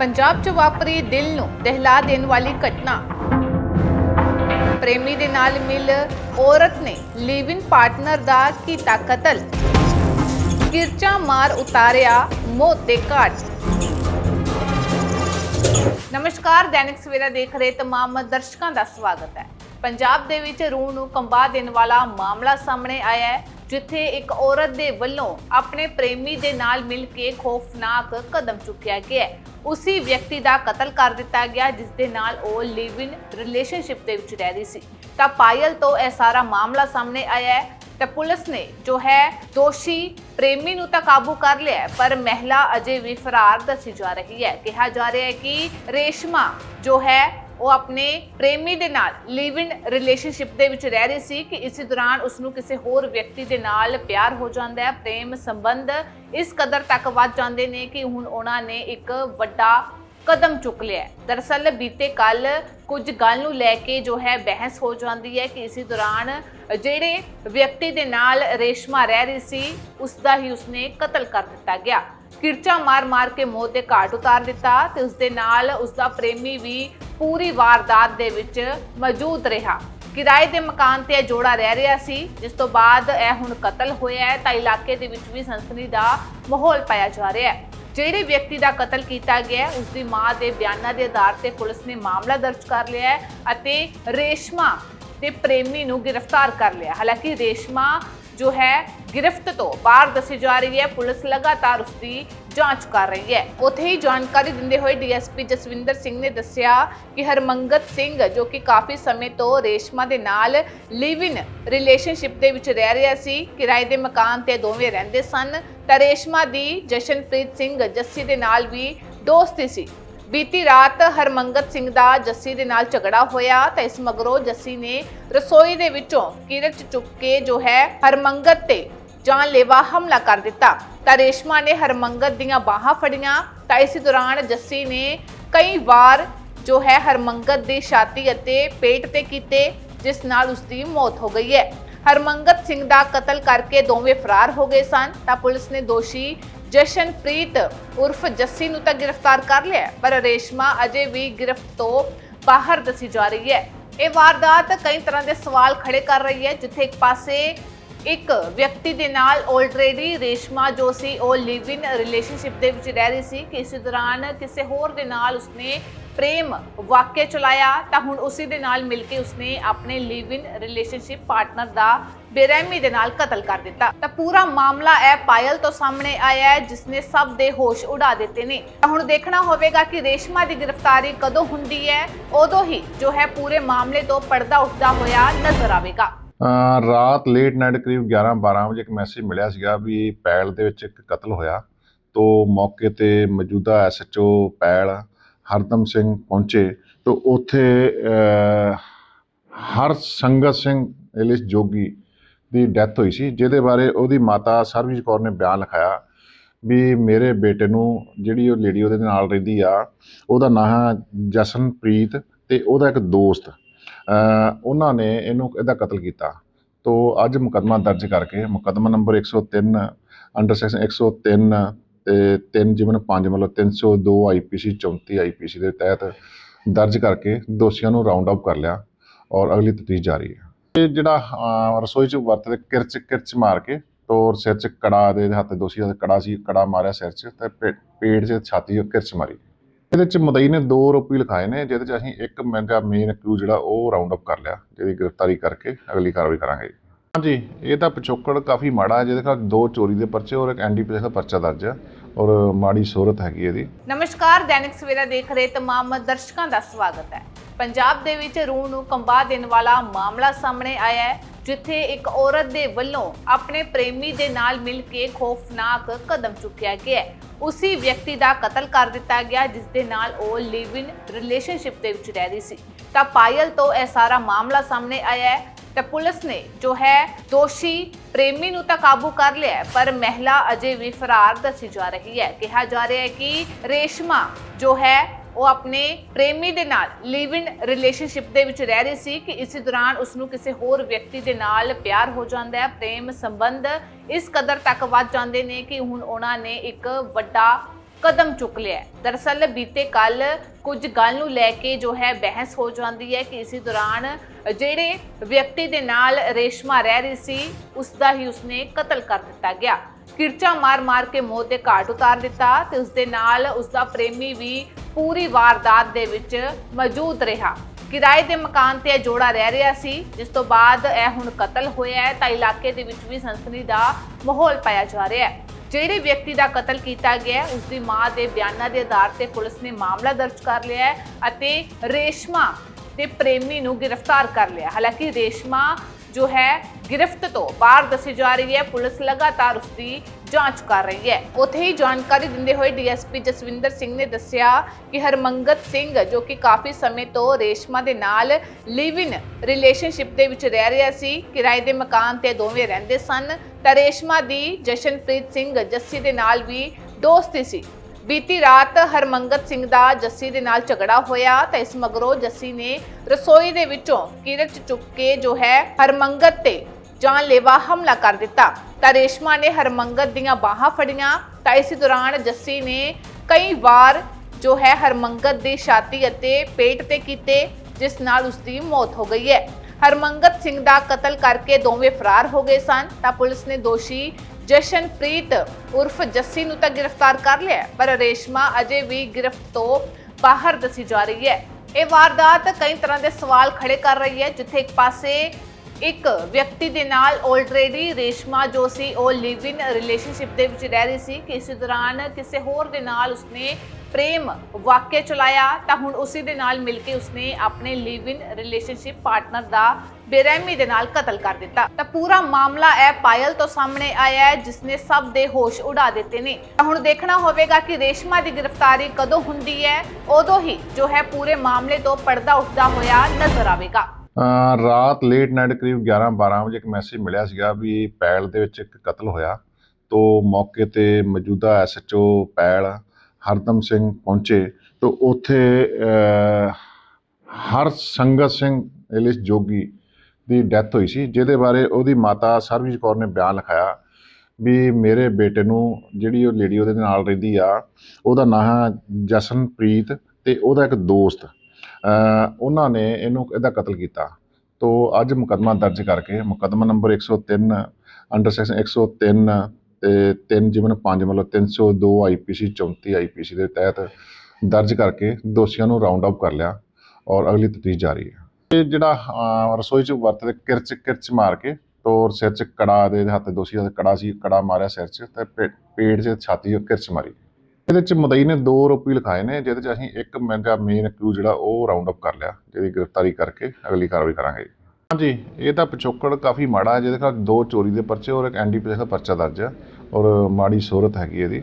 ਪੰਜਾਬ 'ਚ ਵਾਪਰੀ ਦਿਲ ਨੂੰ ਦਹਿਲਾ ਦੇਣ ਵਾਲੀ ਘਟਨਾ। ਪ੍ਰੇਮੀ ਦੇ ਨਾਲ ਮਿਲ ਔਰਤ ਨੇ ਲਿਵ ਇਨ ਪਾਰਟਨਰ ਦਾ ਕੀਤਾ ਕਤਲ। ਕਿਰਚਾ ਮਾਰ ਉਤਾਰਿਆ ਮੌਤ ਦੇ ਘਾਟ। ਨਮਸਕਾਰ, ਦੈਨਿਕ ਸਵੇਰਾ ਦੇਖ ਰਹੇ ਤਮਾਮ ਦਰਸ਼ਕਾਂ ਦਾ ਸਵਾਗਤ ਹੈ। ਪੰਜਾਬ ਦੇ ਵਿੱਚ ਰੂਹ ਨੂੰ ਕੰਬਾ ਦੇਣ ਵਾਲਾ ਮਾਮਲਾ ਸਾਹਮਣੇ ਆਇਆ ਹੈ, ਜਿੱਥੇ ਇੱਕ ਔਰਤ ਦੇ ਵੱਲੋਂ ਆਪਣੇ ਪ੍ਰੇਮੀ ਦੇ ਨਾਲ ਮਿਲ ਕੇ ਖੌਫਨਾਕ ਕਦਮ ਚੁੱਕਿਆ ਗਿਆ ਹੈ। ਉਸੇ ਵਿਅਕਤੀ ਦਾ ਕਤਲ ਕਰ ਦਿੱਤਾ ਗਿਆ, ਜਿਸ ਦੇ ਨਾਲ ਉਹ ਲਿਵ ਇਨ ਰਿਲੇਸ਼ਨਸ਼ਿਪ ਦੇ ਵਿੱਚ ਰਹਿ ਰਹੀ ਸੀ। ਤਾਂ ਪਾਇਲ ਤੋਂ ਇਹ ਸਾਰਾ ਮਾਮਲਾ ਸਾਹਮਣੇ ਆਇਆ ਹੈ ਤੇ ਪੁਲਿਸ ਨੇ ਜੋ ਹੈ, ਦੋਸ਼ੀ ਪ੍ਰੇਮੀ ਨੂੰ ਤਾਂ ਕਾਬੂ ਕਰ ਲਿਆ ਪਰ ਮਹਿਲਾ ਅਜੇ ਵੀ ਫਰਾਰ ਦੱਸੀ ਜਾ ਰਹੀ ਹੈ। ਕਿਹਾ ਜਾ ਰਿਹਾ ਹੈ ਕਿ ਰੇਸ਼ਮਾ ਜੋ ਹੈ ਉਹ ਆਪਣੇ ਪ੍ਰੇਮੀ ਦੇ ਨਾਲ ਲਿਵ ਇਨ ਰਿਲੇਸ਼ਨਸ਼ਿਪ ਦੇ ਵਿੱਚ ਰਹਿ ਰਹੀ ਸੀ ਕਿ ਇਸੇ ਦੌਰਾਨ ਉਸ ਨੂੰ ਕਿਸੇ ਹੋਰ ਵਿਅਕਤੀ ਦੇ ਨਾਲ ਪਿਆਰ ਹੋ ਜਾਂਦਾ ਹੈ, ਪ੍ਰੇਮ ਸੰਬੰਧ ਇਸ ਕਦਰ ਤੱਕ ਵੱਧ ਜਾਂਦੇ ਨੇ ਕਿ ਹੁਣ ਉਹਨਾਂ ਨੇ ਇੱਕ ਵੱਡਾ ਕਦਮ ਚੁੱਕ ਲਿਆ ਹੈ। ਦਰਅਸਲ ਬੀਤੇ ਕੱਲ ਕੁਝ ਗੱਲ ਨੂੰ ਲੈ ਕੇ ਜੋ ਹੈ ਬਹਿਸ ਹੋ ਜਾਂਦੀ ਹੈ ਕਿ ਇਸੇ ਦੌਰਾਨ ਜਿਹੜੇ ਵਿਅਕਤੀ ਦੇ ਨਾਲ ਰੇਸ਼ਮਾ ਰਹਿ ਰਹੀ ਸੀ ਉਸ ਦਾ ਹੀ ਉਸਨੇ ਕਤਲ ਕਰ ਦਿੱਤਾ ਗਿਆ ਕਿਰਚਾ ਮਾਰ-ਮਾਰ ਕੇ ਮੌਤ ਦੇ ਘਾਟ ਉਤਾਰ ਦਿੱਤਾ ਤੇ ਉਸ ਦੇ ਨਾਲ ਉਸ ਦਾ ਪ੍ਰੇਮੀ ਵੀ ਪੂਰੀ ਵਾਰਦਾਤ ਦੇ ਵਿੱਚ ਮੌਜੂਦ ਰਿਹਾ। ਕਿਰਾਏ ਦੇ ਮਕਾਨ ਤੇ ਇਹ ਜੋੜਾ ਰਹਿ ਰਿਹਾ ਸੀ ਜਿਸ ਤੋਂ ਬਾਅਦ ਇਹ ਹੁਣ ਕਤਲ ਹੋਇਆ ਹੈ ਤਾਂ ਇਲਾਕੇ ਦੇ ਵਿੱਚ ਵੀ ਸਨਸਨੀ ਦਾ ਮਾਹੌਲ ਪਾਇਆ ਜਾ ਰਿਹਾ ਹੈ। ਜਿਹੜੇ ਵਿਅਕਤੀ ਦਾ ਕਤਲ ਕੀਤਾ ਗਿਆ ਹੈ, ਉਸ ਦੀ ਮਾਂ ਦੇ ਬਿਆਨਾਂ ਦੇ ਆਧਾਰ ਤੇ ਪੁਲਿਸ ਨੇ ਮਾਮਲਾ ਦਰਜ ਕਰ ਲਿਆ ਹੈ ਅਤੇ ਰੇਸ਼ਮਾ ਦੇ ਪ੍ਰੇਮੀ ਨੂੰ ਗ੍ਰਿਫਤਾਰ ਕਰ ਲਿਆ। ਹਾਲਾਂਕਿ ਰੇਸ਼ਮਾ ਜੋ ਹੈ, ਗ੍ਰਿਫਤ ਤੋਂ ਬਾਹਰ ਦੱਸੀ ਜਾ ਰਹੀ ਹੈ। ਪੁਲਿਸ ਲਗਾਤਾਰ ਉਸ ਦੀ ਜਾਂਚ ਕਰ ਰਹੀ ਹੈ। ਉੱਥੇ ਹੀ ਜਾਣਕਾਰੀ ਦਿੰਦੇ ਹੋਏ ਡੀਐਸਪੀ ਜਸਵਿੰਦਰ ਸਿੰਘ ਨੇ ਦੱਸਿਆ ਕਿ ਹਰਮੰਗਤ ਸਿੰਘ, ਜੋ ਕਿ ਕਾਫੀ ਸਮੇਂ ਤੋਂ ਰੇਸ਼ਮਾ ਦੇ ਨਾਲ ਲਿਵ ਇਨ ਰਿਲੇਸ਼ਨਸ਼ਿਪ ਦੇ ਵਿੱਚ ਰਹਿ ਰਿਹਾ ਸੀ, ਕਿਰਾਏ ਦੇ ਮਕਾਨ ਤੇ ਦੋਵੇਂ ਰਹਿੰਦੇ ਸਨ। ਤਾਂ ਰੇਸ਼ਮਾ ਦੀ ਜਸ਼ਨਪ੍ਰੀਤ ਸਿੰਘ ਜੱਸੀ ਦੇ ਨਾਲ ਵੀ ਦੋਸਤੀ ਸੀ। ਬੀਤੀ ਰਾਤ ਹਰਮੰਗਤ ਸਿੰਘ ਦਾ ਜੱਸੀ ਦੇ ਨਾਲ ਝਗੜਾ ਹੋਇਆ ਤਾਂ ਇਸ ਮਗਰੋਂ ਜੱਸੀ ਨੇ ਰਸੋਈ ਦੇ ਵਿੱਚੋਂ ਕਿਰਚ ਚੁੱਕ ਕੇ ਜੋ ਹੈ ਹਰਮੰਗਤ ਤੇ ਜਾਨਲੇਵਾ ਹਮਲਾ ਕਰ ਦਿੱਤਾ। ਤਾਂ ਰੇਸ਼ਮਾ ਨੇ ਹਰਮੰਗਤ ਦੀਆਂ ਬਾਹਾਂ ਫੜੀਆਂ। ਤਾਂ ਇਸੇ ਦੌਰਾਨ ਜੱਸੀ ਨੇ ਕਈ ਵਾਰ ਜੋ ਹੈ ਹਰਮੰਗਤ ਦੀ ਛਾਤੀ ਅਤੇ ਪੇਟ ਤੇ ਕੀਤੇ, ਜਿਸ ਨਾਲ ਉਸ ਦੀ ਮੌਤ ਹੋ ਗਈ ਹੈ। ਹਰਮੰਗਤ ਸਿੰਘ ਦਾ ਕਤਲ ਕਰਕੇ ਦੋਵੇਂ ਫਰਾਰ ਹੋ ਗਏ ਸਨ। ਤਾਂ ਪੁਲਿਸ ਨੇ ਦੋਸ਼ੀ ਜਸ਼ਨਪ੍ਰੀਤ ਉਰਫ ਜੱਸੀ ਨੂੰ ਤਾਂ ਗ੍ਰਿਫਤਾਰ ਕਰ ਲਿਆ ਪਰ ਰੇਸ਼ਮਾ ਅਜੇ ਵੀ ਗ੍ਰਿਫਤ ਤੋਂ ਬਾਹਰ ਦੱਸੀ ਜਾ ਰਹੀ ਹੈ। ਇਹ ਵਾਰਦਾਤ ਕਈ ਤਰ੍ਹਾਂ ਦੇ ਸਵਾਲ ਖੜੇ ਕਰ ਰਹੀ ਹੈ, ਜਿੱਥੇ ਇੱਕ ਪਾਸੇ ਇੱਕ ਵਿਅਕਤੀ ਦੇ ਨਾਲ ਆਲਰੇਡੀ ਰੇਸ਼ਮਾ ਜੋ ਸੀ, ਉਹ ਲਿਵ ਇਨ ਰਿਲੇਸ਼ਨਸ਼ਿਪ ਦੇ ਵਿੱਚ ਰਹਿ ਰਹੀ ਸੀ। ਕਿ ਇਸ ਦੌਰਾਨ ਕਿਸੇ ਹੋਰ ਦੇ ਨਾਲ ਉਸਨੇ ਪ੍ਰੇਮ ਵਾਕਿਆ ਚਲਾਇਆ, ਤਾਂ ਹੁਣ ਉਸੇ ਦੇ ਨਾਲ ਮਿਲ ਕੇ ਉਸਨੇ ਆਪਣੇ ਲਿਵ ਇਨ ਰਿਲੇਸ਼ਨਸ਼ਿਪ ਪਾਰਟਨਰ ਦਾ ਬੇਰਹਿਮੀ ਦੇ ਨਾਲ ਕਤਲ ਕਰ ਦਿੱਤਾ। ਤਾਂ ਪੂਰਾ ਮਾਮਲਾ ਇਹ ਪਾਇਲ ਤੋਂ ਸਾਹਮਣੇ ਆਇਆ ਹੈ, ਜਿਸਨੇ ਸਭ ਦੇ ਹੋਸ਼ ਉਡਾ ਦਿੱਤੇ ਨੇ। ਤਾਂ ਹੁਣ ਦੇਖਣਾ ਹੋਵੇਗਾ ਕਿ ਰੇਸ਼ਮਾ ਦੀ ਗ੍ਰਿਫਤਾਰੀ ਕਦੋਂ ਹੁੰਦੀ ਹੈ, ਉਦੋਂ ਹੀ ਜੋ ਹੈ ਪੂਰੇ ਮਾਮਲੇ ਤੋਂ ਪਰਦਾ ਉੱਠਦਾ ਹੋਇਆ ਨਜ਼ਰ ਆਵੇਗਾ। ਰਾਤ ਲੇਟ ਨਾਈਟ ਕਰੀਬ 11 12 ਵਜੇ ਇੱਕ ਮੈਸੇਜ ਮਿਲਿਆ ਸੀਗਾ ਵੀ ਪੈਲ ਦੇ ਵਿੱਚ ਇੱਕ ਕਤਲ ਹੋਇਆ। ਤੋਂ ਮੌਕੇ ਤੇ ਮੌਜੂਦਾ ਐਸਐਚਓ ਪੈਲ ਹਰਦਮ ਸਿੰਘ ਪਹੁੰਚੇ। ਤੋਂ ਉੱਥੇ ਹਰ ਸੰਗਤ ਸਿੰਘ ਇਲਿਸ ਜੋਗੀ ਦੀ ਡੈਥ ਹੋਈ ਸੀ, ਜਿਹਦੇ ਬਾਰੇ ਉਹਦੀ ਮਾਤਾ ਸਰਬਜੀਤ ਕੌਰ ਨੇ ਬਿਆਨ ਲਿਖਾਇਆ ਵੀ ਮੇਰੇ ਬੇਟੇ ਨੂੰ ਜਿਹੜੀ ਉਹ ਲੇਡੀ ਉਹਦੇ ਨਾਲ ਰਹਿੰਦੀ ਆ, ਉਹਦਾ ਨਾਂ ਹੈ ਜਸਨਪ੍ਰੀਤ ਤੇ ਉਹਦਾ ਇੱਕ ਦੋਸਤ। ਉਹਨਾਂ ਨੇ ਇਹਨੂੰ ਇਹਦਾ ਕਤਲ ਕੀਤਾ। ਤੋ ਅੱਜ ਮੁਕੱਦਮਾ ਦਰਜ ਕਰਕੇ ਮੁਕੱਦਮਾ ਨੰਬਰ 103 ਅੰਡਰ ਸੈਕਸ਼ਨ 103 ਤੇ 3 ਜਿਵਨ 5 ਮਤਲਬ 302 ਆਈਪੀਸੀ 34 ਆਈਪੀਸੀ ਦੇ ਤਹਿਤ ਦਰਜ ਕਰਕੇ ਦੋਸ਼ੀਆਂ ਨੂੰ ਰਾਉਂਡ ਅਪ ਕਰ ਲਿਆ ਔਰ ਅਗਲੀ ਤਫਤੀਸ਼ ਜਾਰੀ ਹੈ। ਇਹ ਜਿਹੜਾ ਰਸੋਈ ਚ ਵਰਤਦੇ ਕਿਰਚ ਕਿਰਚ ਮਾਰ ਕੇ ਤੋਰ ਸਿਰ ਚ ਕੜਾ ਦੇ ਹੱਥ ਦੋਸ਼ੀ ਦਾ ਕੜਾ ਸੀ, ਕੜਾ ਮਾਰਿਆ ਸਿਰ ਚ ਤੇ ਪੇ- ਪੇਟ 'ਚ ਛਾਤੀ 'ਚ ਕਿਰਚ ਮਾਰੀ। ਇਹਦੇ ਚ ਮਦਈ ਨੇ ਦੋ ਆਰੋਪੀ ਲਿਖਾਏ ਨੇ, ਜਿਹਦੇ ਚ ਅਸੀਂ ਇੱਕ ਮਹਿੰਗਾ ਮੇਨ ਅਕਿਊ ਜਿਹੜਾ ਉਹ ਰਾਉਂਡ ਅਪ ਕਰ ਲਿਆ, ਜਿਹਦੀ ਗ੍ਰਿਫਤਾਰੀ ਕਰਕੇ ਅਗਲੀ ਕਾਰਵਾਈ ਕਰਾਂਗੇ। ਹਾਂਜੀ, ਇਹ ਤਾਂ ਪਿਛੋਕੜ ਕਾਫੀ ਮਾੜਾ ਹੈ, ਜਿਹਦੇ ਨਾਲ ਦੋ ਚੋਰੀ ਦੇ ਪਰਚੇ ਔਰ ਇੱਕ ਐਨਡੀਪੀਐਸ ਦਾ ਪਰਚਾ ਦਰਜ ਹੈ ਔਰ ਮਾੜੀ ਸੂਰਤ ਹੈਗੀ ਇਹਦੀ। ਨਮਸਕਾਰ, ਦੈਨਿਕ ਸਵੇਰਾ ਦੇਖ ਰਹੇ ਤਮਾਮ ਦਰਸ਼ਕਾਂ ਦਾ ਸਵਾਗਤ ਹੈ। ਪੰਜਾਬ ਦੇ ਵਿੱਚ ਰੂਹ ਨੂੰ ਕੰਬਾ ਦੇਣ ਵਾਲਾ ਮਾਮਲਾ ਸਾਹਮਣੇ ਆਇਆ ਹੈ, ਜਿੱਥੇ ਇੱਕ ਔਰਤ ਦੇ ਵੱਲੋਂ ਆਪਣੇ ਪ੍ਰੇਮੀ ਦੇ ਨਾਲ ਮਿਲ ਕੇ ਖੌਫਨਾਕ ਕਦਮ ਚੁੱਕਿਆ ਗਿਆ ਹੈ। ਉਸੇ ਵਿਅਕਤੀ ਦਾ ਕਤਲ ਕਰ ਦਿੱਤਾ ਗਿਆ, ਜਿਸ ਦੇ ਨਾਲ ਉਹ ਲਿਵ ਇਨ ਰਿਲੇਸ਼ਨਸ਼ਿਪ ਦੇ ਵਿੱਚ ਰਹਿ ਰਹੀ ਸੀ। ਤਾਂ ਪਾਇਲ ਤੋਂ ਇਹ ਸਾਰਾ ਮਾਮਲਾ ਸਾਹਮਣੇ ਆਇਆ ਹੈ। ਤੇ ਪੁਲਿਸ ਨੇ ਜੋ ਹੈ, ਦੋਸ਼ੀ ਪ੍ਰੇਮੀ ਨੂੰ ਤਾਂ ਕਾਬੂ ਕਰ ਲਿਆ ਪਰ ਮਹਿਲਾ ਅਜੇ ਵੀ ਫਰਾਰ ਦੱਸੀ ਜਾ ਰਹੀ ਹੈ। ਕਿਹਾ ਜਾ ਰਿਹਾ ਹੈ ਕਿ ਰੇਸ਼ਮਾ ਜੋ ਹੈ ਉਹ ਆਪਣੇ ਪ੍ਰੇਮੀ ਦੇ ਨਾਲ ਲਿਵ ਇਨ ਰਿਲੇਸ਼ਨਸ਼ਿਪ ਦੇ ਵਿੱਚ ਰਹਿ ਰਹੀ ਸੀ ਕਿ ਇਸੇ ਦੌਰਾਨ ਉਸ ਨੂੰ ਕਿਸੇ ਹੋਰ ਵਿਅਕਤੀ ਦੇ ਨਾਲ ਪਿਆਰ ਹੋ ਜਾਂਦਾ ਹੈ, ਪ੍ਰੇਮ ਸੰਬੰਧ ਇਸ ਕਦਰ ਤੱਕ ਵੱਧ ਜਾਂਦੇ ਨੇ ਕਿ ਹੁਣ ਉਹਨਾਂ ਨੇ ਇੱਕ ਵੱਡਾ ਕਦਮ ਚੁੱਕ ਲਿਆ ਹੈ। ਦਰਅਸਲ ਬੀਤੇ ਕੱਲ ਕੁਝ ਗੱਲ ਨੂੰ ਲੈ ਕੇ ਜੋ ਹੈ ਬਹਿਸ ਹੋ ਜਾਂਦੀ ਹੈ ਕਿ ਇਸੇ ਦੌਰਾਨ ਜਿਹੜੇ ਵਿਅਕਤੀ ਦੇ ਨਾਲ ਰੇਸ਼ਮਾ ਰਹਿ ਰਹੀ ਸੀ ਉਸ ਦਾ ਹੀ ਉਸਨੇ ਕਤਲ ਕਰ ਦਿੱਤਾ ਗਿਆ ਕਿਰਚਾ ਮਾਰ-ਮਾਰ ਕੇ ਮੌਤ ਦੇ ਘਾਟ ਉਤਾਰ ਦਿੱਤਾ ਤੇ ਉਸ ਦੇ ਨਾਲ ਉਸ ਦਾ ਪ੍ਰੇਮੀ ਵੀ ਪੂਰੀ ਵਾਰਦਾਤ ਦੇ ਵਿੱਚ ਮੌਜੂਦ ਰਿਹਾ। ਕਿਰਾਏ ਦੇ ਮਕਾਨ ਤੇ ਇਹ ਜੋੜਾ ਰਹਿ ਰਿਹਾ ਸੀ ਜਿਸ ਤੋਂ ਬਾਅਦ ਇਹ ਹੁਣ ਕਤਲ ਹੋਇਆ ਹੈ ਤਾਂ ਇਲਾਕੇ ਦੇ ਵਿੱਚ ਵੀ ਸਨਸਨੀ ਦਾ ਮਾਹੌਲ ਪਾਇਆ ਜਾ ਰਿਹਾ ਹੈ। ਜਿਹੜੇ ਵਿਅਕਤੀ ਦਾ ਕਤਲ ਕੀਤਾ ਗਿਆ ਹੈ, ਉਸ ਦੀ ਮਾਂ ਦੇ ਬਿਆਨਾਂ ਦੇ ਆਧਾਰ ਤੇ ਪੁਲਿਸ ਨੇ ਮਾਮਲਾ ਦਰਜ ਕਰ ਲਿਆ ਹੈ ਅਤੇ ਰੇਸ਼ਮਾ ਤੇ ਪ੍ਰੇਮੀ ਨੂੰ ਗ੍ਰਿਫਤਾਰ ਕਰ ਲਿਆ। ਹਾਲਾਂਕਿ ਰੇਸ਼ਮਾ ਜੋ ਹੈ ਗ੍ਰਿਫਤ ਤੋਂ ਬਾਹਰ ਦੱਸੀ ਜਾ ਰਹੀ ਹੈ। ਪੁਲਿਸ ਲਗਾਤਾਰ ਉਸ ਦੀ ਜਾਂਚ ਕਰ ਰਹੀ ਹੈ। ਉੱਥੇ ਹੀ ਜਾਣਕਾਰੀ ਦਿੰਦੇ ਹੋਏ ਡੀਐਸਪੀ ਜਸਵਿੰਦਰ ਸਿੰਘ ਨੇ ਦੱਸਿਆ ਕਿ ਹਰਮੰਗਤ ਸਿੰਘ, ਜੋ ਕਿ ਕਾਫੀ ਸਮੇਂ ਤੋਂ ਰੇਸ਼ਮਾ ਦੇ ਨਾਲ ਲਿਵ ਇਨ ਰਿਲੇਸ਼ਨਸ਼ਿਪ ਦੇ ਵਿੱਚ ਰਹਿ ਰਿਹਾ ਸੀ, ਕਿਰਾਏ ਦੇ ਮਕਾਨ ਤੇ ਦੋਵੇਂ ਰਹਿੰਦੇ ਸਨ। ਤਾਂ ਰੇਸ਼ਮਾ ਦੀ ਜਸ਼ਨਪ੍ਰੀਤ ਸਿੰਘ ਜੱਸੀ ਦੇ ਨਾਲ ਵੀ ਦੋਸਤੀ ਸੀ। ਬੀਤੀ ਰਾਤ ਹਰਮੰਗਤ ਸਿੰਘ ਦਾ ਜੱਸੀ ਦੇ ਨਾਲ ਝਗੜਾ ਹੋਇਆ ਤਾਂ ਇਸ ਮਗਰੋਂ ਜੱਸੀ ਨੇ ਰਸੋਈ ਦੇ ਵਿੱਚੋਂ ਕਿਰਚ ਚੁੱਕ ਕੇ ਜੋ ਹੈ ਹਰਮੰਗਤ ਤੇ ਜਾਨਲੇਵਾ ਹਮਲਾ ਕਰ ਦਿੱਤਾ। ਤਾਂ ਰੇਸ਼ਮਾ ਨੇ ਹਰਮੰਗਤ ਦੀਆਂ ਬਾਹਾਂ ਫੜੀਆਂ। ਤਾਂ ਇਸੇ ਦੌਰਾਨ ਜੱਸੀ ਨੇ ਕਈ ਵਾਰ ਜੋ ਹੈ ਹਰਮੰਗਤ ਦੀ ਛਾਤੀ ਅਤੇ ਪੇਟ ਤੇ ਕੀਤੇ, ਜਿਸ ਨਾਲ ਉਸ ਦੀ ਮੌਤ ਹੋ ਗਈ ਹੈ। ਹਰਮੰਗਤ ਸਿੰਘ ਦਾ ਕਤਲ ਕਰਕੇ ਦੋਵੇਂ ਫਰਾਰ ਹੋ ਗਏ ਸਨ। ਤਾਂ ਪੁਲਿਸ ਨੇ ਦੋਸ਼ੀ ਜਸ਼ਨਪ੍ਰੀਤ ਉਰਫ ਜੱਸੀ ਨੂੰ ਤਾਂ ਗ੍ਰਿਫਤਾਰ ਕਰ ਲਿਆ ਪਰ ਰੇਸ਼ਮਾ ਅਜੇ ਵੀ ਗ੍ਰਿਫਤ ਤੋਂ ਬਾਹਰ ਦੱਸੀ ਜਾ ਰਹੀ ਹੈ। ਇਹ ਵਾਰਦਾਤ ਕਈ ਤਰ੍ਹਾਂ ਦੇ ਸਵਾਲ ਖੜੇ ਕਰ ਰਹੀ ਹੈ, ਜਿੱਥੇ ਇੱਕ ਪਾਸੇ ਇੱਕ ਵਿਅਕਤੀ ਦੇ ਨਾਲ ਆਲਰੇਡੀ ਰੇਸ਼ਮਾ ਜੋ ਸੀ, ਉਹ ਲਿਵ ਇਨ ਰਿਲੇਸ਼ਨਸ਼ਿਪ ਦੇ ਵਿੱਚ ਰਹਿ ਰਹੀ ਸੀ ਕਿ ਇਸ ਦੌਰਾਨ ਕਿਸੇ ਹੋਰ ਦੇ ਨਾਲ ਉਸਨੇ ਪ੍ਰੇਮ ਵਾਕਿਆ ਚਲਾਇਆ, ਤਾਂ ਹੁਣ ਉਸੇ ਦੇ ਨਾਲ ਮਿਲ ਕੇ ਉਸਨੇ ਆਪਣੇ ਲਿਵ ਇਨ ਰਿਲੇਸ਼ਨਸ਼ਿਪ ਪਾਰਟਨਰ ਦਾ ਬੇਰਹਿਮੀ ਦੇ ਨਾਲ ਕਤਲ ਕਰ ਦਿੱਤਾ। ਤਾਂ ਪੂਰਾ ਮਾਮਲਾ ਇਹ ਪਾਇਲ ਤੋਂ ਸਾਹਮਣੇ ਆਇਆ ਹੈ ਜਿਸ ਨੇ ਸਭ ਦੇ ਹੋਸ਼ ਉਡਾ ਦਿੱਤੇ ਨੇ। ਤਾਂ ਹੁਣ ਦੇਖਣਾ ਹੋਵੇਗਾ ਕਿ ਰੇਸ਼ਮਾ ਦੀ ਗ੍ਰਿਫਤਾਰੀ ਕਦੋਂ ਹੁੰਦੀ ਹੈ, ਉਦੋਂ ਹੀ ਜੋ ਹੈ ਪੂਰੇ ਮਾਮਲੇ ਤੋਂ ਪਰਦਾ ਉੱਠਦਾ ਹੋਇਆ ਨਜ਼ਰ ਆਵੇਗਾ। ਰਾਤ ਲੇਟ ਨਾਈਟ ਕਰੀਬ 11 12 ਵਜੇ ਇੱਕ ਮੈਸੇਜ ਮਿਲਿਆ ਸੀਗਾ ਵੀ ਪੈਲ ਦੇ ਵਿੱਚ ਇੱਕ ਕਤਲ ਹੋਇਆ। ਤੋਂ ਮੌਕੇ ਤੇ ਮੌਜੂਦਾ ਐਸਐਚਓ ਪੈਲ ਹਰਦਮ ਸਿੰਘ ਪਹੁੰਚੇ। ਤੋਂ ਉੱਥੇ ਹਰ ਸੰਗਤ ਸਿੰਘ ਇਲਿਸ ਜੋਗੀ ਦੀ ਡੈਥ ਹੋਈ ਸੀ, ਜਿਹਦੇ ਬਾਰੇ ਉਹਦੀ ਮਾਤਾ ਸਰਬਜੀਤ ਕੌਰ ਨੇ ਬਿਆਨ ਲਿਖਾਇਆ ਵੀ ਮੇਰੇ ਬੇਟੇ ਨੂੰ ਜਿਹੜੀ ਉਹ ਲੇਡੀ ਉਹਦੇ ਨਾਲ ਰਹਿੰਦੀ ਆ, ਉਹਦਾ ਨਾਂ ਹੈ ਜਸਨਪ੍ਰੀਤ ਤੇ ਉਹਦਾ ਇੱਕ ਦੋਸਤ। ਉਹਨਾਂ ਨੇ ਇਹਨੂੰ ਇਹਦਾ ਕਤਲ ਕੀਤਾ। ਤੋ ਅੱਜ ਮੁਕੱਦਮਾ ਦਰਜ ਕਰਕੇ ਮੁਕੱਦਮਾ ਨੰਬਰ 103 ਅੰਡਰ ਸੈਕਸ਼ਨ 103 ਤੇ 3 ਜੀਵਨ 5 ਮਤਲਬ 302 ਆਈਪੀਸੀ 34 ਆਈਪੀਸੀ ਦੇ ਤਹਿਤ ਦਰਜ ਕਰਕੇ ਦੋਸ਼ੀਆਂ ਨੂੰ ਰਾਉਂਡ ਅਪ ਕਰ ਲਿਆ ਔਰ ਅਗਲੀ ਤਫਤੀਸ਼ ਜਾਰੀ ਹੈ। ਇਹ ਜਿਹੜਾ ਰਸੋਈ ਚ ਵਰਤਦੇ ਕਿਰਚ ਕਿਰਚ ਮਾਰ ਕੇ ਤੋਰ ਸਿਰ ਚ ਕੜਾ ਦੇ ਹੱਥ ਦੋਸ਼ੀ ਦਾ ਕੜਾ ਸੀ, ਕੜਾ ਮਾਰਿਆ ਸਿਰ ਚ ਤੇ ਪੇ- ਪੇਟ 'ਚ ਛਾਤੀ 'ਚ ਕਿਰਚ ਮਾਰੀ। ਇਹਦੇ ਚ ਮਦਈ ਨੇ ਦੋ ਆਰੋਪੀ ਲਿਖਾਏ ਨੇ, ਜਿਹਦੇ ਚ ਅਸੀਂ ਇੱਕ ਮਹਿੰਗਾ ਮੇਨ ਅਕਿਊਜ਼ ਜਿਹੜਾ ਉਹ ਰਾਉਂਡ ਅਪ ਕਰ ਲਿਆ, ਜਿਹਦੀ ਗ੍ਰਿਫਤਾਰੀ ਕਰਕੇ ਅਗਲੀ ਕਾਰਵਾਈ ਕਰਾਂਗੇ। ਹਾਂਜੀ, ਇਹ ਤਾਂ ਪਿਛੋਕੜ ਕਾਫੀ ਮਾੜਾ ਹੈ, ਜਿਹਦੇ ਨਾਲ ਦੋ ਚੋਰੀ ਦੇ ਪਰਚੇ ਔਰ ਇੱਕ ਐਨਡੀਪੀਐਸ ਦਾ ਪਰਚਾ ਦਰਜ ਹੈ ਔਰ ਮਾੜੀ ਸੋਹਰਤ ਹੈਗੀ ਇਹਦੀ।